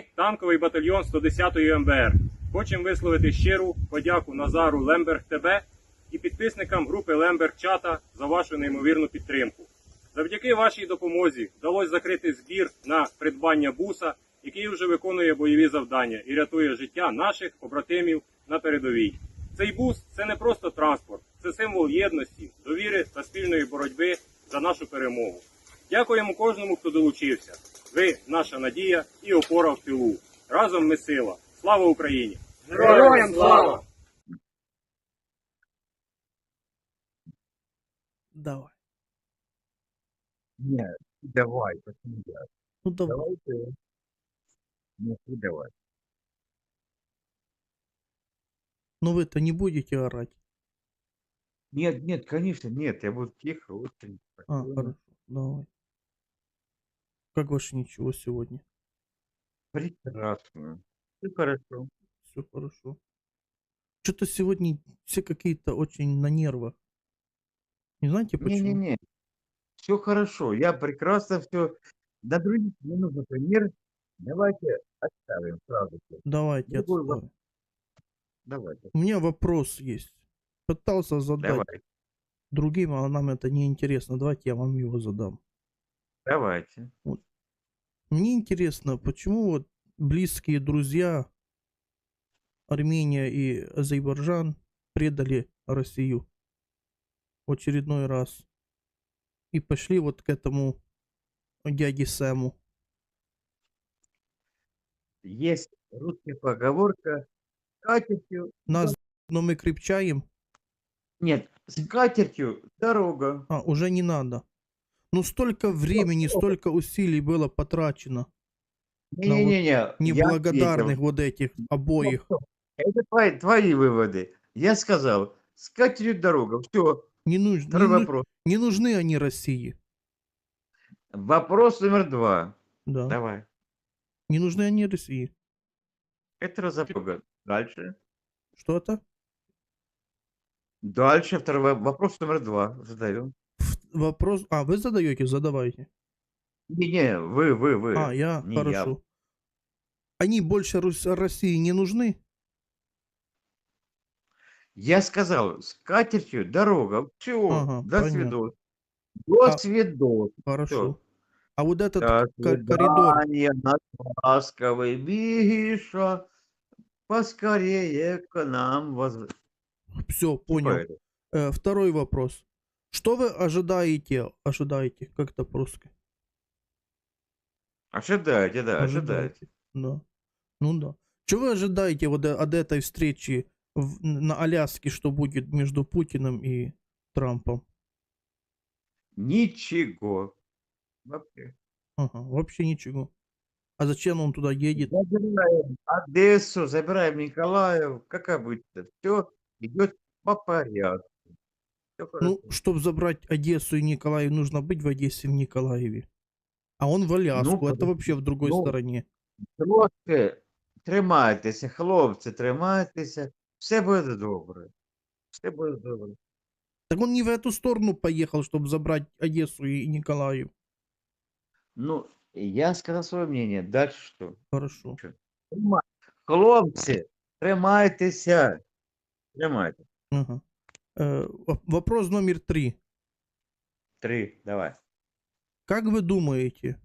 Танковий батальйон 110-ї МБР, хочемо висловити щиру подяку Назару Лемберг ТБ і підписникам групи Лемберг Чата за вашу неймовірну підтримку. Завдяки вашій допомозі вдалося закрити збір на придбання буса, який вже виконує бойові завдання і рятує життя наших побратимів на передовій. Цей бус це не просто транспорт, це символ єдності, довіри та спільної боротьби за нашу перемогу. Дякуємо кожному, хто долучився. Ви наша надія і опора в тилу. Разом ми сила. Слава Україні! Героям слава! Давай. Нет, давай, почему я? Ну давай. Давай ты. Ну, ты давай. Ну вы-то не будете орать. Нет, нет, конечно, нет, я буду тихо, очень А, спокойно. хорошо. Давай. Как ваше ничего сегодня? Прекрасно. Все хорошо. Все хорошо. Что-то сегодня все какие-то очень на нервах. Не знаете почему? Не-не-не, все хорошо, я прекрасно все. На других не нужно пример. Давайте оставим сразу. Давайте Другой отставим. Давайте, У меня вопрос есть. Пытался задать давай, другим, а нам это не интересно. Давайте я вам его задам. Давайте. Мне интересно, почему вот близкие друзья Армения и Азербайджан предали Россию в очередной раз и пошли вот к этому дяде Сэму. Есть русская поговорка с катертью. Нас, но мы крепчаем, Нет, с катертью дорога. а уже не надо. Ну столько времени, столько усилий было потрачено. Не-не-не, я Неблагодарных вот этих обоих. Это твои, твои выводы. Я сказал, с катертью дорога. Все, Не, нуж- второй не, ну- вопрос. не нужны они России. Вопрос номер два. Да. Давай. Не нужны они России. Это разобрага. Дальше. Что-то? Дальше второй во- вопрос номер два. Задаю. Вопрос. А, вы задаете? Задавайте. Не-не, вы, вы, вы. А, я. не я. Хорошо. Они больше Рус- России не нужны? Я сказал, с катертью дорога. Все, Ага, до понятно. свидос. До А- свидос. Хорошо. А вот этот До коридор. свидания, наш ласковый Миша. Поскорее к нам возвращайся. Все, понял. Э, второй вопрос. Что вы ожидаете? Ожидаете? Как это по-русски? Ожидайте, да, Ожидаете. Да. Ну да. Что вы ожидаете вот э- от этой встречи в- на Аляске, что будет между Путиным и Трампом? Ничего. Вообще. Ага, вообще ничего. А зачем он туда едет? Забираем Одессу, забираем Николаев, как обычно. Все идет по порядку. Всё Ну, хорошо. чтобы забрать Одессу и Николаев, нужно быть в Одессе и в Николаеве. А он в Аляску, это подожди, вообще в другой ну, стороне. Трошки тримайтеся, хлопці, тримайтеся. Все буде добре. Все буде добре. Так он не в эту сторону поехал, чтобы забрать Одессу и Николаев. Ну, я сказав своє мнение. Дальше що? Хорошо. Трима- Хлопці, тримайтеся. Тримайте. Ага. Э, во- вопрос номер три. Три, давай. Как вы думаете,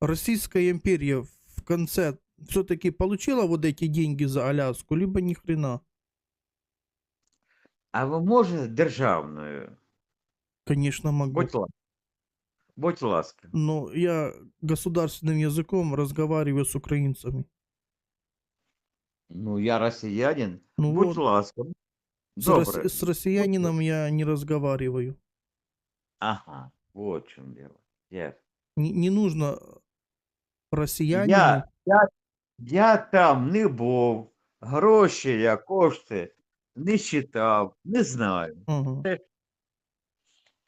Российская империя в конце все-таки получила вот эти деньги за Аляску, либо ни хрена? А ви можете державною? Конечно, могу. Будь ласка. Будь ласка. Но я государственным языком разговариваю с украинцами. Ну, я росіянин. Ну Будь вот, ласка. С, рос- Добре. с россиянином я не разговариваю. Ага, вот в чем дело. Ясно. Не, не нужно россиянину. Я, я, я там не був, гроші я кошти не считав, не знаю. Ага. Э.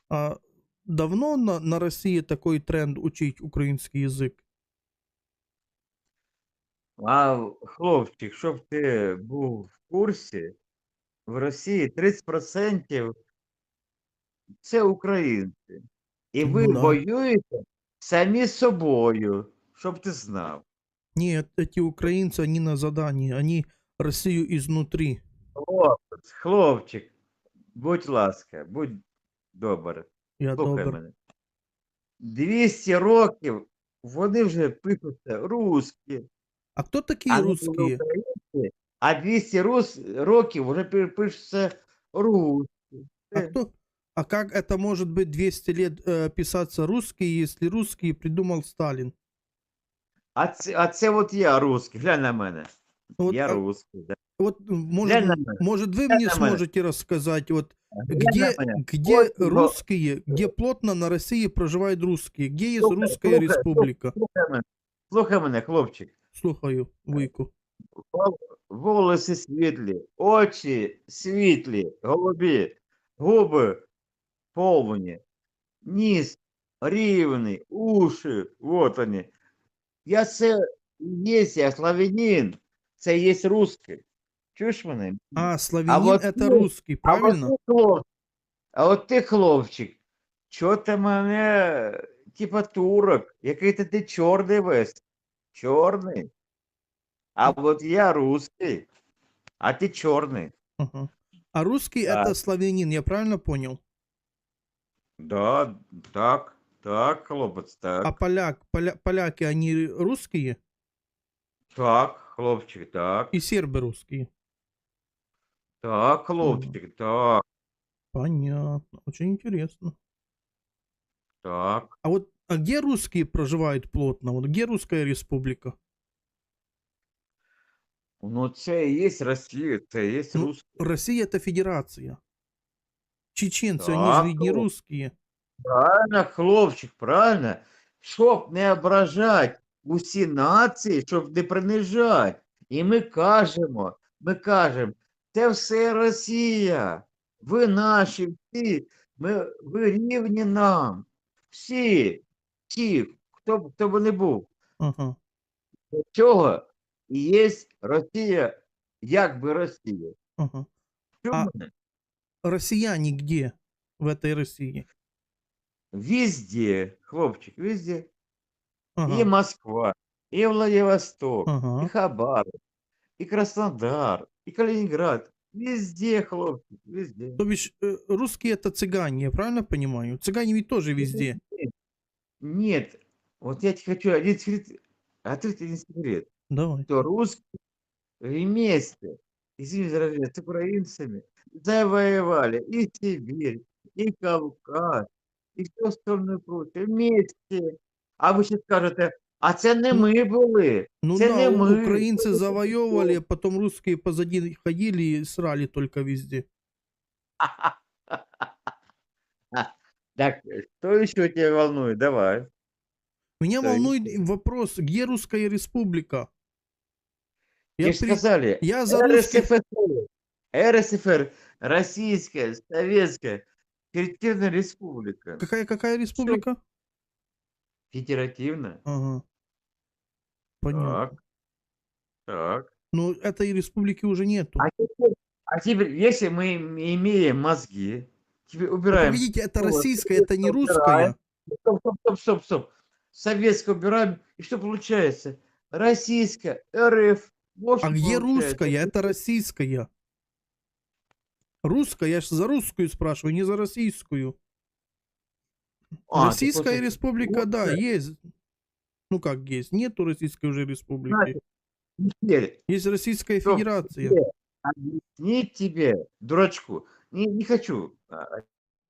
А давно на, на России такой тренд учить украинский язык? А хлопчик, щоб ти був в курсі, в Росії 30% це українці. І ви Ну да. воюєте самі з собою, щоб ти знав. Нет, эти украинцы, они на задании, они Россию изнутри. Хлопець, хлопчик, будь ласка, будь добр. Я Слухай добр. мене. 200 років вони вже пишуться русські, А не русские? українці, а 200 рус, років вже пи- пишуться русські. А кто? А как это может быть 200 лет э, писаться русские, если русские придумал Сталин? А це, а це от я русський, глянь на мене. Вот, я а- русський. Да. Вот, может, Глянь на мене. может вы Глянь мне на сможете рассказать, вот Глянь где, мене. где Вот его- русские, где плотно на России проживают русские, где есть Слухай, русская слухай, республика? Слухай мене, слухай мене, хлопчик. Слухаю, Вуйку. Вол- Волоси світлі, очі світлі, голубі, губи повні, ніс рівний, уші, вот вони. Я це є, я славянин, це є русський. Чуєш мене? А, славянин вот это ты- русский, А от правильно? ти, хлоп, а от ти, хлопчик, чого ти мене, типа турок, який ти, ти чорний весь, чорний. А от я русский, а ти чорний. Ага. А русский Да. это славянин, я правильно понял? Да, так, так, хлопець, так. А поляк, поля, поляки, они русские? Так, хлопчик, так. И сербы русские? Так, хлопчик, так, Понятно, очень интересно. так. А вот а где русские проживают плотно? Вот где русская республика? Ну, це і є Росія, це і є Ну, это федерация. Чеченцы, они Так, же ведь не русские. Правильно, хлопчик, правильно. Щоб не ображати усі нації, щоб не принижати. І ми кажемо, ми кажемо, це все Росія. Ви наші всі, ми, ви рівні нам. Всі, всі, хто, б- хто б не був. Ага. Для цього і є Росія, як би Росія. ага. В А- чому? Россияне где в этой России? Везде, хлопчик, везде. Ага. И Москва, и Владивосток, и Ага. Хабаровск, и Краснодар, и Калининград. Везде, хлопчик, везде. То бишь э, русские это цыгане, я правильно понимаю? Цыгане ведь тоже везде. Нет, вот я тебе хочу один секрет, открыть один секрет. Давай. Что русские вместе, извини за выражение, с украинцами завоевали и Сибирь, и Кавказ, и все остальное прочее. Вместе. А ви ще скажете, а це не Ну, ми були. Ну Це да, не ми. завоевывали, не а потом русские позади ходили и срали только везде. Так, что еще тебя волнует? Давай. Меня волнует вопрос, где русская республика? Я, ж при- сказали, я за русских... РСФСР, РСФР, Российская, Советская, Федеративная Республика. Какая-какая республика? Федеративная. Ага. Понятно. Так. Так. Но этой республики уже нету. А теперь, а теперь, если мы им- имеем мозги, теперь убираем. Погодите, это Вот, российская, это не русская. Стоп, стоп, стоп, стоп, стоп. Советское убираем. И что получается? Российская, РФ. Вот А где русская? Это российская. Русская, я же за русскую спрашиваю, не за российскую. А, Российская хочешь- республика, да, русская? есть. Ну как есть? Нету российской уже республики. Значит, Есть Российская Федерация. тебе объяснить тебе, дурачку, не, не хочу. А,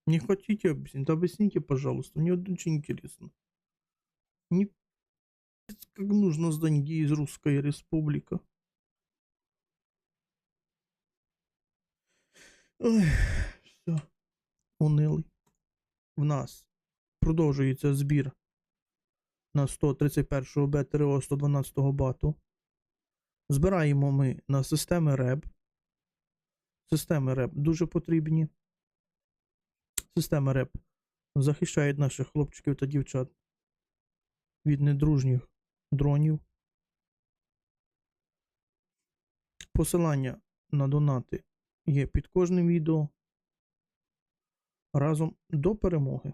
Не хотите объяснить? Да объясните, пожалуйста. Мне вот очень интересно. Не... Как нужно знать, где есть Русская Республика. Все. Унилий. В нас продовжується збір на 131 БТРО 112 бату. Збираємо ми на системи РЕБ. Системи РЕБ дуже потрібні. Система РЕП захищає наших хлопчиків та дівчат від недружніх дронів. Посилання на донати є під кожним відео. Разом до перемоги.